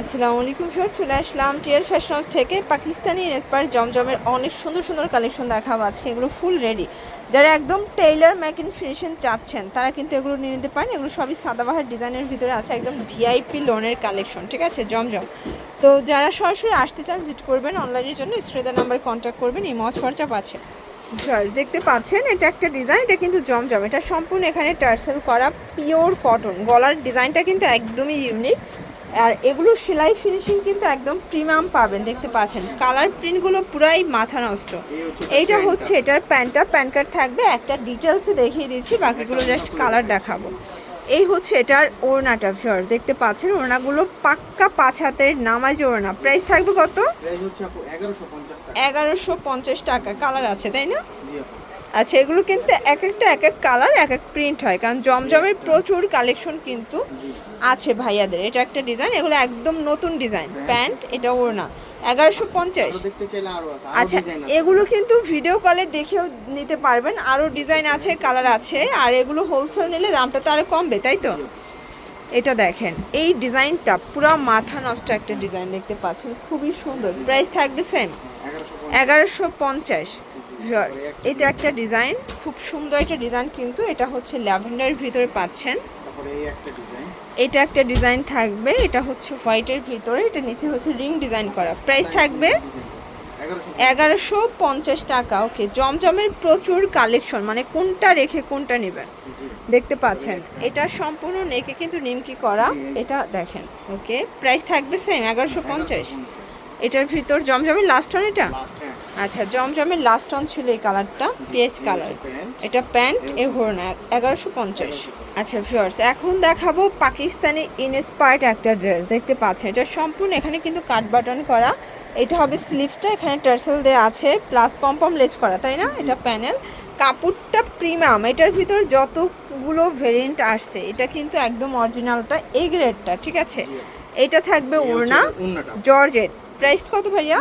আসসালামু আলাইকুম স্যার চলে আসলাম টিয়ার ফ্যাশন হাউস থেকে পাকিস্তানি ইন্সপায়ার জমজমের অনেক সুন্দর সুন্দর কালেকশন দেখাবো। আজকে এগুলো ফুল রেডি যারা একদম টেইলার ম্যাকিন ফিনিশিং চাচ্ছেন, তারা কিন্তু এগুলো নিয়ে নিতে পারেন। এগুলো সবই সাদাবাহার ডিজাইনের ভিতরে আছে একদম ভিআইপি লোনের কালেকশন, ঠিক আছে? জমজম। তো যারা সরাসরি আসতে চান ভিজিট করবেন অনলাইনের জন্য স্ক্রিনের নাম্বার কন্ট্যাক্ট করবেন, এই মজ খরচা আছে। ভিউয়ার্স, দেখতে পাচ্ছেন, এটা একটা ডিজাইন এটা কিন্তু জমজম। এটা সম্পূর্ণ এখানে টার্সেল করা পিওর কটন গলার ডিজাইনটা কিন্তু একদমই ইউনিক আর এগুলো সেলাই ফিনিশিং কিন্তু একদম প্রিমিয়াম পাবেন দেখতে পাচ্ছেন। কালার প্রিন্টগুলো পুরাই মাথা নষ্ট। এইটা হচ্ছে এটার প্যান্টটা। প্যান কার্ড থাকবে একটা ডিটেলসে দেখিয়ে দিচ্ছি বাকিগুলো জাস্ট কালার দেখাবো। এই হচ্ছে এটার ওড়নাটা ভিউয়ার্স দেখতে পাচ্ছেন? ওড়নাগুলো পাক্কা পাঁচ হাতের নামাজ ওড়না। প্রাইস থাকবে কত? প্রাইস হচ্ছে আপু এগারোশো পঞ্চাশ টাকা। কালার আছে তাই না? আচ্ছা এগুলো কিন্তু এক একটা এক এক কালার এক এক প্রিন্ট হয়। কারণ জমজমের প্রচুর কালেকশন কিন্তু আছে ভাইয়াদের। এটা একটা ডিজাইন এগুলো একদম নতুন ডিজাইন প্যান্ট এটা ওড়না। এগারোশো পঞ্চাশ। আচ্ছা এগুলো কিন্তু ভিডিও কলে দেখেও নিতে পারবেন। আরও ডিজাইন আছে কালার আছে আর এগুলো হোলসেল নিলে দামটা তো আরও কমবে তাই তো? এটা দেখেন এই ডিজাইনটা পুরো মাথা নষ্ট একটা ডিজাইন দেখতে পাচ্ছেন। খুবই সুন্দর। প্রাইস থাকবে সেম এগারোশো পঞ্চাশ। ভিউয়ার্স এটা একটা ডিজাইন খুব সুন্দর একটা ডিজাইন কিন্তু এটা হচ্ছে ল্যাভেন্ডারের ভিতরে পাচ্ছেন। তারপরে এই একটা ডিজাইন। এটা একটা ডিজাইন থাকবে এটা হচ্ছে হোয়াইটের ভিতরে এটা নিচে হচ্ছে রিং ডিজাইন করা। প্রাইস থাকবে এগারোশো পঞ্চাশ। টাকা ওকে। জমজমের প্রচুর কালেকশন মানে কোনটা রেখে কোনটা নেবেন দেখতে পাচ্ছেন। এটা সম্পূর্ণ নেকে কিন্তু নিমকি করা এটা দেখেন ওকে। প্রাইস থাকবে সেম এগারোশো পঞ্চাশ। এটার ভিতর জমজমের লাস্ট অন এটা? আচ্ছা জমজমের লাস্ট অন ছিল এই কালারটা পিএস কালার এটা প্যান্ট এ ঘোরনা এগারোশো পঞ্চাশ। আচ্ছা ভিউয়ার্স এখন দেখাবো পাকিস্তানি ইনস্পায়ার্ড একটা ড্রেস দেখতে পাচ্ছেন এটা সম্পূর্ণ এখানে কিন্তু কাট বাটন করা। এটা হবে স্লিভসটা এখানে টার্সেল দেওয়া আছে প্লাস পম্পম লেজ করা তাই না? এটা প্যানেল কাপড়টা প্রিমিয়াম এটার ভিতর যতগুলো ভেরিয়েন্ট আসছে এটা কিন্তু একদম অরিজিনালটা এই গ্রেডটা ঠিক আছে? এটা থাকবে ওড়না জর্জেট প্রাইস কত ভাইয়া?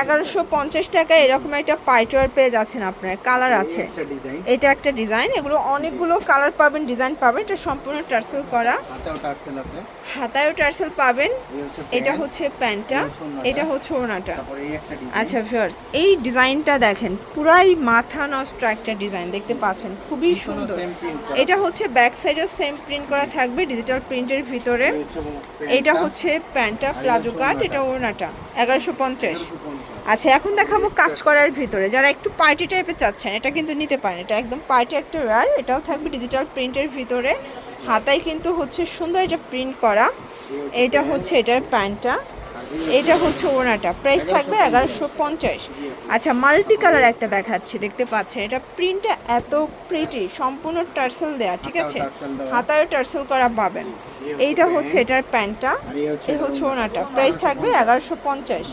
এগারোশো পঞ্চাশ টাকা এরকম একটা পাইটোয়ার পেয়ে যাচ্ছেন আপনার। কালার আছে। এটা একটা ডিজাইন এগুলো অনেকগুলো কালার পাবেন ডিজাইন পাবেন। এটা সম্পূর্ণ টার্সেল করা। হাতায়ও টার্সেল পাবেন। এটা হচ্ছে প্যান্টটা। এটা হচ্ছে ডিজাইন আচ্ছা ভিউয়ার্স এই ডিজাইনটা দেখেন। পুরাই মাথা নষ্ট একটা ডিজাইন দেখতে পাচ্ছেন। খুবই সুন্দর। এটা হচ্ছে ব্যাক সাইডেও সেম প্রিন্ট করা থাকবে ডিজিটাল প্রিন্টের ভিতরে। এটা হচ্ছে প্যান্টটা প্লাজো কাট এটা ওড়নাটা এগারোশো পঞ্চাশ। আচ্ছা এখন দেখাবো কাজ করার ভিতরে। যারা একটু পার্টি টাইপের চাচ্ছেন এটা কিন্তু নিতে পারেন। এটা একদম পার্টি একটা ওয়ার এটাও থাকবে ডিজিটাল প্রিন্টের ভিতরে। হাতায় কিন্তু হচ্ছে সুন্দর এটা প্রিন্ট করা। এটা হচ্ছে এটার প্যান্টটা। এটা হচ্ছে ওনাটা প্রাইস থাকবে এগারোশো পঞ্চাশ। আচ্ছা মাল্টি কালার একটা দেখাচ্ছি দেখতে পাচ্ছেন। এটা প্রিন্টটা এত প্রিটি সম্পূর্ণ টার্সেল দেয়া ঠিক আছে। হাতায় টার্সেল করা পাবেন। এইটা হচ্ছে এটার প্যান্টটা এই হচ্ছে ওনাটা প্রাইস থাকবে এগারোশো পঞ্চাশ।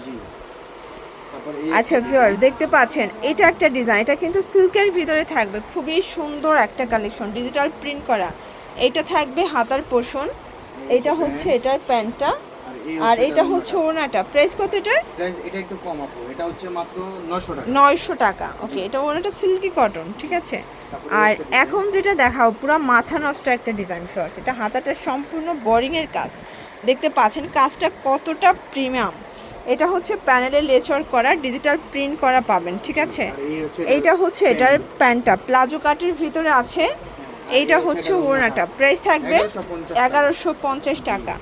আচ্ছা ভিউয়ার দেখতে পাচ্ছেন এটা একটা ডিজাইন এটা কিন্তু সিল্কের ভিতরে থাকবে। খুবই সুন্দর একটা কালেকশন ডিজিটাল প্রিন্ট করা। এটা থাকবে হাতার পোষণ। এটা হচ্ছে এটার প্যান্টটা। আর এটা হচ্ছে ওনাটা প্রাইস কত এটার? প্রাইস এটা একটু কম আপু। এটা হচ্ছে মাত্র 900 টাকা। নয়শো টাকা। ওকে এটা ওনাটা সিল্কি কটন ঠিক আছে? আর এখন যেটা দেখাও পুরো মাথা নষ্ট একটা ডিজাইন ফিওর্স এটা হাতাটা সম্পূর্ণ বোরিংয়ের কাজ। দেখতে পাচ্ছেন কাজটা কতটা প্রিমিয়াম এটা হচ্ছে প্যানেলে লেচর করা ডিজিটাল প্রিন্ট করা পাবেন ঠিক আছে? এইটা হচ্ছে এটার প্যান্টটা প্লাজো কাটের ভিতরে আছে। এইটা হচ্ছে ওড়নাটা। প্রাইস থাকবে এগারোশো পঞ্চাশ টাকা।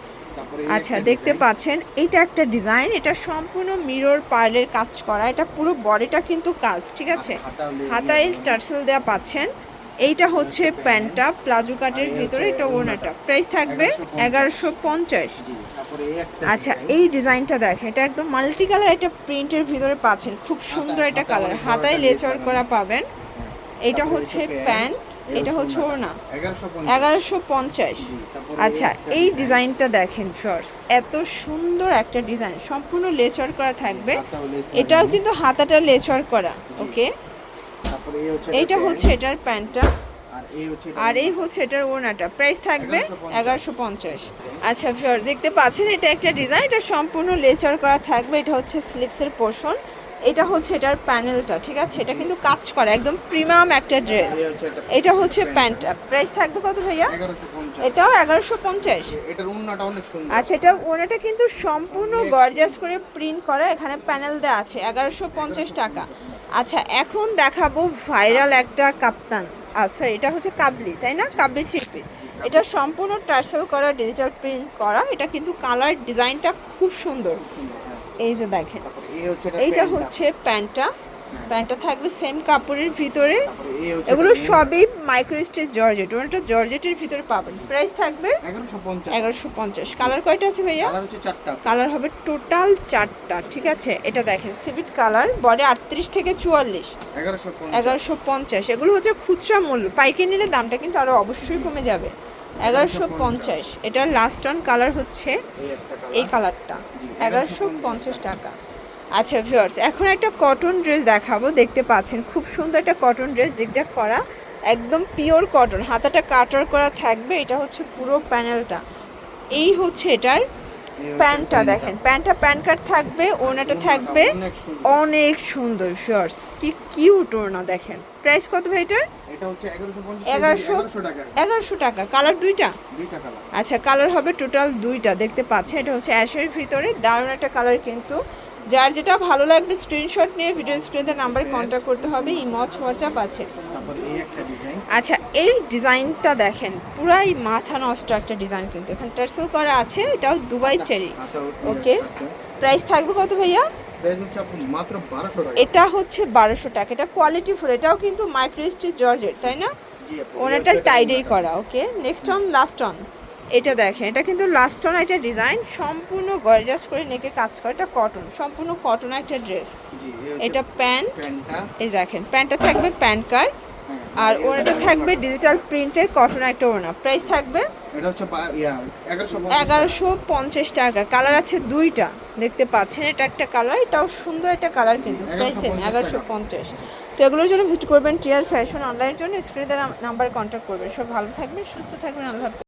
আচ্ছা দেখতে পাচ্ছেন এটা একটা ডিজাইন এটা সম্পূর্ণ মিরর পার্লের কাজ করা এটা পুরো বডিটা কিন্তু কাজ ঠিক আছে? লে- হাতায় টার্সেল দেওয়া পাচ্ছেন এইটা হচ্ছে প্যান্টটা প্লাজো কাটের ভিতরে এটা ওড়নাটা। প্রাইস থাকবে এগারোশো পঞ্চাশ। আচ্ছা এই ডিজাইনটা দেখেন এটা একদম মাল্টি কালার একটা প্রিন্টের ভিতরে পাচ্ছেন খুব সুন্দর একটা কালার হাতায় লেচর করা পাবেন। হ্যাঁ। এটা হচ্ছে প্যান্ট এটা হচ্ছে ওড়না 1150 এগারোশো পঞ্চাশ। আচ্ছা এই ডিজাইনটা দেখেন ফার্স এত সুন্দর একটা ডিজাইন। সম্পূর্ণ লেচর করা থাকবে। এটাও কিন্তু হাতাটা লেচর করা ওকে এইটা হচ্ছে এটার প্যান্টটা। আর এই হচ্ছে আর এই হচ্ছে এটার ওড়নাটা। প্রাইস থাকবে এগারোশো পঞ্চাশ। আচ্ছা ফিওর দেখতে পাচ্ছেন এটা একটা ডিজাইন এটা সম্পূর্ণ লেচার করা থাকবে। এটা হচ্ছে স্লিপসের পোর্শন এটা হচ্ছে এটার প্যানেলটা ঠিক আছে? এটা কিন্তু কাজ করে একদম প্রিমিয়াম একটা ড্রেস এটা হচ্ছে প্যান্টটা। প্রাইস থাকবে কত ভাইয়া? এটাও এগারোশো পঞ্চাশ। এটার উন্নাটা অনেক সুন্দর। আচ্ছা এটা ওনাটা কিন্তু সম্পূর্ণ গর্জাস করে প্রিন্ট করা এখানে প্যানেল দেওয়া আছে এগারোশো পঞ্চাশ টাকা। আচ্ছা এখন দেখাবো ভাইরাল একটা কাপ্তান। সরি এটা হচ্ছে কাবলি তাই না? কাবলি থ্রি পিস এটা সম্পূর্ণ টার্সেল করা ডিজিটাল প্রিন্ট করা এটা কিন্তু কালার ডিজাইনটা খুব সুন্দর। এই যে দেখেন এইটা হচ্ছে প্যান্টটা। প্যান্টটা থাকবে সেম কাপড়ের ভিতরে। এগুলো সবই মাইক্রো স্টেজ জর্জেট ওনাটা জর্জেটের ভিতরে পাবেন। প্রাইস থাকবে এগারোশো পঞ্চাশ। কালার কয়টা আছে ভাইয়া? কালার হবে টোটাল চারটা ঠিক আছে? এটা দেখেন সিভিট কালার বডি আটত্রিশ থেকে চুয়াল্লিশ। এগারোশো পঞ্চাশ। এগুলো হচ্ছে খুচরা মূল্য। পাইকারি নিলে দামটা কিন্তু আরও অবশ্যই কমে যাবে। এগারোশো পঞ্চাশ। এটার লাস্ট অন কালার হচ্ছে এই কালারটা এগারোশো পঞ্চাশ টাকা। আচ্ছা ভিউয়ার্স এখন একটা কটন ড্রেস দেখাবো, দেখতে পাচ্ছেন, খুব সুন্দর একটা কটন ড্রেস জিগজ্যাগ করা, একদম পিওর কটন হাতাটা কাটার করা থাকবে, এটা হচ্ছে পুরো প্যানেলটা এই হচ্ছে এটার প্যান্টটা। দেখেন, প্যান্টটা প্যান্ট কার্ড থাকবে ওনাটা থাকবে, অনেক সুন্দর ভিউয়ার্স কি কিউট ওনা দেখেন। প্রাইস কত ভাই এটার? এটা হচ্ছে এগারোশো পঞ্চাশ এগারোশো এগারোশো টাকা। এগারোশো টাকা। কালার দুইটা? দুইটা কালার। আচ্ছা কালার হবে টোটাল দুইটা দেখতে পাচ্ছেন। এটা হচ্ছে অ্যাশের ভিতরে দারুণ একটা কালার কিন্তু। যার যেটা ভালো লাগবে স্ক্রিনশট নিয়ে ভিডিও স্ক্রিনে নাম্বারে কন্ট্যাক্ট করতে হবে ইমজ হোয়াটসঅ্যাপ আছে। আচ্ছা এই ডিজাইনটা দেখেন পুরাই মাথা নষ্ট একটা ডিজাইন কিন্তু। এখানে টার্সেল করা আছে এটাও দুবাই চেরি ওকে প্রাইস থাকবে কত ভাইয়া? প্রাইস হচ্ছে আপনি মাত্র বারোশো টাকা। এটা হচ্ছে বারোশো টাকা। এটা কোয়ালিটি ফুল এটাও কিন্তু মাইক্রোস্টি জর্জেট তাই না? ওনাটা টাইডেই করা okay next one last one এটা দেখেন এটা কিন্তু লাস্ট অন একটা ডিজাইন সম্পূর্ণ গর্জাস করে নেকে কাজ করে এটা কটন সম্পূর্ণ কটন একটা ড্রেস এটা প্যান্ট এই দেখেন প্যান্টটা থাকবে প্যান্ট কার্ড আর ওনাটা থাকবে ডিজিটাল প্রিন্টের কটন একটা ওনা প্রাইস থাকবে এটা হচ্ছে এগারোশো পঞ্চাশ। টাকা। কালার আছে দুইটা দেখতে পাচ্ছেন। এটা একটা কালার এটাও সুন্দর একটা কালার কিন্তু। প্রাইস সেম 1150 এগারোশো পঞ্চাশ। তো এগুলোর জন্য ভিজিট করবেন টিয়ার ফ্যাশন অনলাইনের জন্য। স্ক্রিনে নাম্বার কন্ট্যাক্ট করবেন। সব ভালো থাকবেন সুস্থ থাকবেন আল্লাহ।